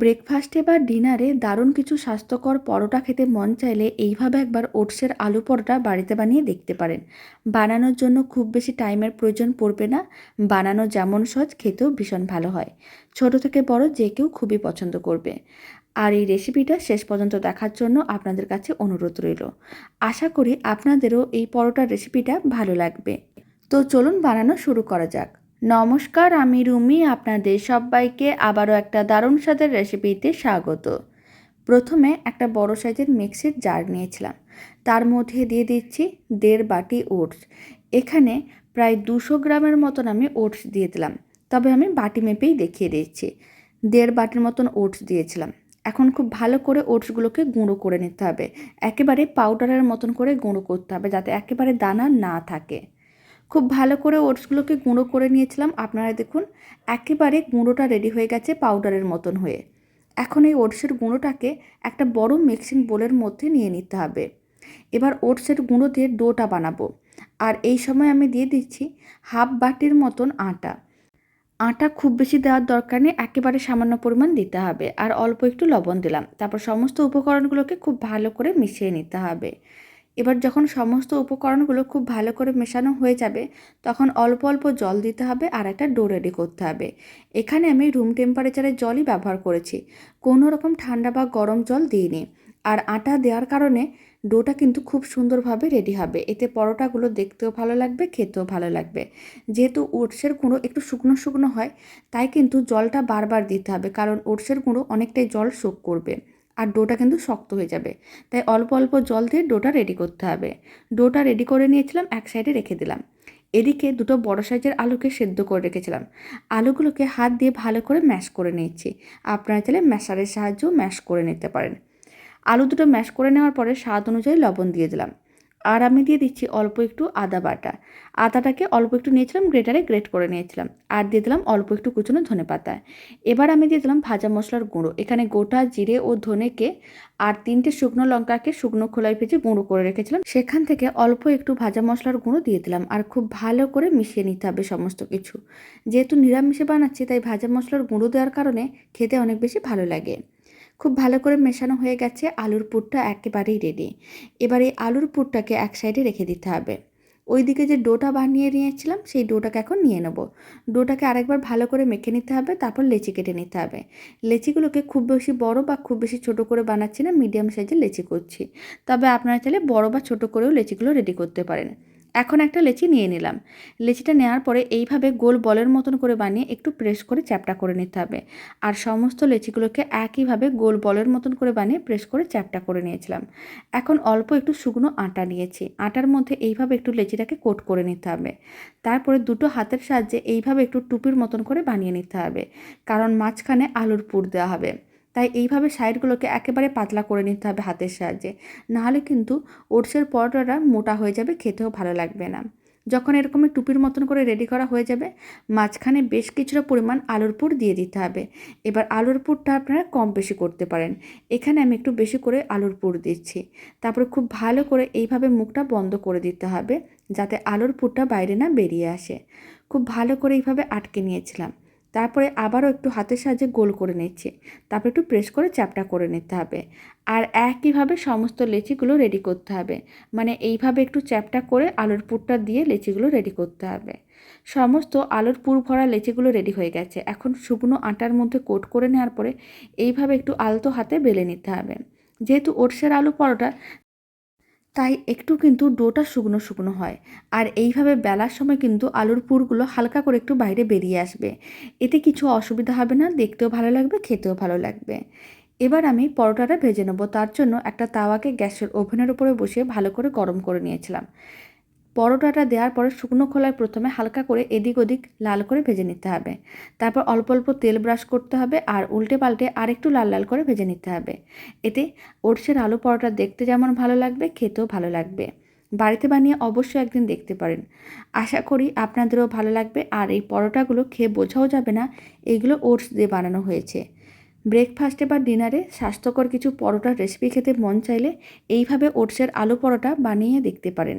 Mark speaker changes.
Speaker 1: ব্রেকফাস্টে বা ডিনারে দারুণ কিছু স্বাস্থ্যকর পরোটা খেতে মন চাইলে এইভাবে একবার ওটসের আলু পরোটা বাড়িতে বানিয়ে দেখতে পারেন। বানানোর জন্য খুব বেশি টাইমের প্রয়োজন পড়বে না। বানানো যেমন সহজ, খেতেও ভীষণ ভালো হয়। ছোট থেকে বড় যে কেউ খুবই পছন্দ করবে। আর এই রেসিপিটা শেষ পর্যন্ত দেখার জন্য আপনাদের কাছে অনুরোধ রইল। আশা করি আপনাদেরও এই পরোটার রেসিপিটা ভালো লাগবে। তো চলুন বানানো শুরু করা যাক। নমস্কার, আমি রুমি, আপনাদের সবাইকে আবারও একটা দারুণ স্বাদের রেসিপিতে স্বাগত। প্রথমে একটা বড় সাইজের মিক্সির জার নিয়েছিলাম। তার মধ্যে দিয়ে দিচ্ছি দেড় বাটি ওটস। এখানে প্রায় দুশো গ্রামের মতন আমি ওটস দিয়ে দিলাম। তবে আমি বাটি মেপেই দেখিয়ে দিচ্ছি। দেড় বাটির মতন ওটস দিয়েছিলাম। এখন খুব ভালো করে ওটসগুলোকে গুঁড়ো করে নিতে হবে। একেবারে পাউডারের মতন করে গুঁড়ো করতে হবে যাতে একেবারে দানা না থাকে। খুব ভালো করে ওটসগুলোকে গুঁড়ো করে নিয়েছিলাম। আপনারা দেখুন, একেবারে গুঁড়োটা রেডি হয়ে গেছে পাউডারের মতন হয়ে। এখন এই ওটসের গুঁড়োটাকে একটা বড় মিক্সিং বোলের মধ্যে নিয়ে নিতে হবে। এবার ওটসের গুঁড়ো দিয়ে ডোটা বানাবো। আর এই সময় আমি দিয়ে দিচ্ছি হাফ বাটির মতন আটা। আটা খুব বেশি দেওয়ার দরকার নেই, একেবারে সামান্য পরিমাণ দিতে হবে। আর অল্প একটু লবণ দিলাম। তারপর সমস্ত উপকরণগুলোকে খুব ভালো করে মিশিয়ে নিতে হবে। এবার যখন সমস্ত উপকরণগুলো খুব ভালো করে মেশানো হয়ে যাবে, তখন অল্প অল্প জল দিতে হবে আর একটা ডো রেডি করতে হবে। এখানে আমি রুম টেম্পারেচারের জলই ব্যবহার করেছি। কোনো রকম ঠান্ডা বা গরম জল দিইনি। আর আটা দেওয়ার কারণে ডোটা কিন্তু খুব সুন্দরভাবে রেডি হবে। এতে পরোটাগুলো দেখতেও ভালো লাগবে, খেতেও ভালো লাগবে। যেহেতু ওটসের গুঁড়ো একটু শুকনো শুকনো হয়, তাই কিন্তু জলটা বারবার দিতে হবে, কারণ ওটসের গুঁড়ো অনেকটাই জল শোক করবে। আর ডোটা কিন্তু শক্ত হয়ে যাবে। তাই অল্প অল্প জল দিয়ে ডোটা রেডি করতে হবে। ডোটা রেডি করে নিয়েছিলাম, এক সাইডে রেখে দিলাম। এদিকে দুটো বড় সাইজের আলুকে সেদ্ধ করে রেখেছিলাম। আলুগুলোকে হাত দিয়ে ভালো করে ম্যাশ করে নিয়েছি। আপনারা চাইলে ম্যাশারের সাহায্যেও ম্যাশ করে নিতে পারেন। আলু দুটো ম্যাশ করে নেওয়ার পরে স্বাদ অনুযায়ী লবণ দিয়ে দিলাম। আর আমি দিয়ে দিচ্ছি অল্প একটু আদা বাটা। আদাটাকে অল্প একটু নিয়েছিলাম, গ্রেটারে গ্রেট করে নিয়েছিলাম। আর দিয়ে দিলাম অল্প একটু কুচনো ধনে পাতা। এবার আমি দিয়ে দিলাম ভাজা মশলার গুঁড়ো। এখানে গোটা জিরে ও ধনেকে আর তিনটে শুকনো লঙ্কাকে শুকনো খোলায় ভেজে গুঁড়ো করে রেখেছিলাম। সেখান থেকে অল্প একটু ভাজা মশলার গুঁড়ো দিয়ে দিলাম। আর খুব ভালো করে মিশিয়ে নিতে হবে সমস্ত কিছু। যেহেতু নিরামিষে বানাচ্ছি, তাই ভাজা মশলার গুঁড়ো দেওয়ার কারণে খেতে অনেক বেশি ভালো লাগে। খুব ভালো করে মেশানো হয়ে গেছে আলুর পুরটা একেবারেই রেডি এবার এই আলুর পুরটাকে এক সাইডে রেখে দিতে হবে। ওইদিকে যে ডোটা বানিয়ে নিয়েছিলাম, সেই ডোটাকে এখন নিয়ে নেব। ডোটাকে আরেকবার ভালো করে মেখে নিতে হবে, তারপর লেচি কেটে নিতে হবে। লেচিগুলোকে খুব বেশি বড় বা খুব বেশি ছোট করে বানাচ্ছি না মিডিয়াম সাইজের লেচি করছি। তবে আপনারা চাইলে বড় বা ছোট করেও লেচিগুলো রেডি করতে পারেন। এখন একটা লেচি নিয়ে নিলাম। লেচিটা নেওয়ার পরে এইভাবে গোল বলের মতন করে বানিয়ে একটু প্রেস করে চ্যাপটা করে নিতে হবে। আর সমস্ত লেচিগুলোকে একইভাবে গোল বলের মতন করে বানিয়ে প্রেস করে চ্যাপটা করে নিয়েছিলাম। এখন অল্প একটু শুকনো আটা নিয়েছি। আটার মধ্যে এইভাবে একটু লেচিটাকে কোট করে নিতে হবে। তারপরে দুটো হাতের সাহায্যে এইভাবে একটু টুপির মতন করে বানিয়ে নিতে হবে। কারণ মাঝখানে আলুর পুর দেওয়া হবে। তাই এইভাবে সাইডগুলোকে একেবারে পাতলা করে নিতে হবে হাতের সাহায্যে। নাহলে কিন্তু ওটসের পরোটাটা মোটা হয়ে যাবে, খেতেও ভালো লাগবে না। যখন এরকমই টুপির মতন করে রেডি করা হয়ে যাবে, মাঝখানে বেশ কিছুটা পরিমাণ আলুর পুর দিয়ে দিতে হবে। এবার আলুর পুরটা আপনারা কম বেশি করতে পারেন। এখানে আমি একটু বেশি করে আলুর পুর দিচ্ছি। তারপরে খুব ভালো করে এইভাবে মুখটা বন্ধ করে দিতে হবে, যাতে আলুর পুরটা বাইরে না বেরিয়ে আসে। খুব ভালো করে এইভাবে আটকে নিয়েছিলাম। তারপরে আবারও একটু হাতের সাহায্যে গোল করে নিচ্ছি। তারপর একটু প্রেস করে চ্যাপটা করে নিতে হবে। আর একইভাবে সমস্ত লেচিগুলো রেডি করতে হবে। মানে এইভাবে একটু চ্যাপটা করে আলুর পুরটা দিয়ে লেচিগুলো রেডি করতে হবে। সমস্ত আলুর পুর ভরা লেচিগুলো রেডি হয়ে গেছে। এখন শুকনো আটার মধ্যে কোট করে নেওয়ার পরে এইভাবে একটু আলতো হাতে বেলে নিতে হবে। যেহেতু ওটসের আলু পরোটা তাই একটু কিন্তু ডোটা শুকনো শুকনো হয়। আর এইভাবে বেলার সময় কিন্তু আলুর পুরগুলো হালকা করে একটু বাইরে বেরিয়ে আসবে। এতে কিছু অসুবিধা হবে না, দেখতেও ভালো লাগবে, খেতেও ভালো লাগবে। এবার আমি পরোটাটা ভেজে নেব। তার জন্য একটা তাওয়াকে গ্যাসের ওভেনের উপরে বসিয়ে ভালো করে গরম করে নিয়েছিলাম। পরোটাটা দেওয়ার পরে শুকনো খোলায় প্রথমে হালকা করে এদিক ওদিক লাল করে ভেজে নিতে হবে। তারপর অল্প অল্প তেল ব্রাশ করতে হবে আর উল্টে পাল্টে আরেকটু লাল লাল করে ভেজে নিতে হবে। এতে ওটসের আলু পরোটা দেখতে যেমন ভালো লাগবে, খেতেও ভালো লাগবে। বাড়িতে বানিয়ে অবশ্যই একদিন দেখতে পারেন। আশা করি আপনাদেরও ভালো লাগবে আর এই পরোটাগুলো খেয়ে বোঝাও যাবে না এইগুলো ওটস দিয়ে বানানো হয়েছে। ব্রেকফাস্টে বা ডিনারে স্বাস্থ্যকর কিছু পরোটার রেসিপি খেতে মন চাইলে এইভাবে ওটসের আলু পরোটা বানিয়ে দেখতে পারেন।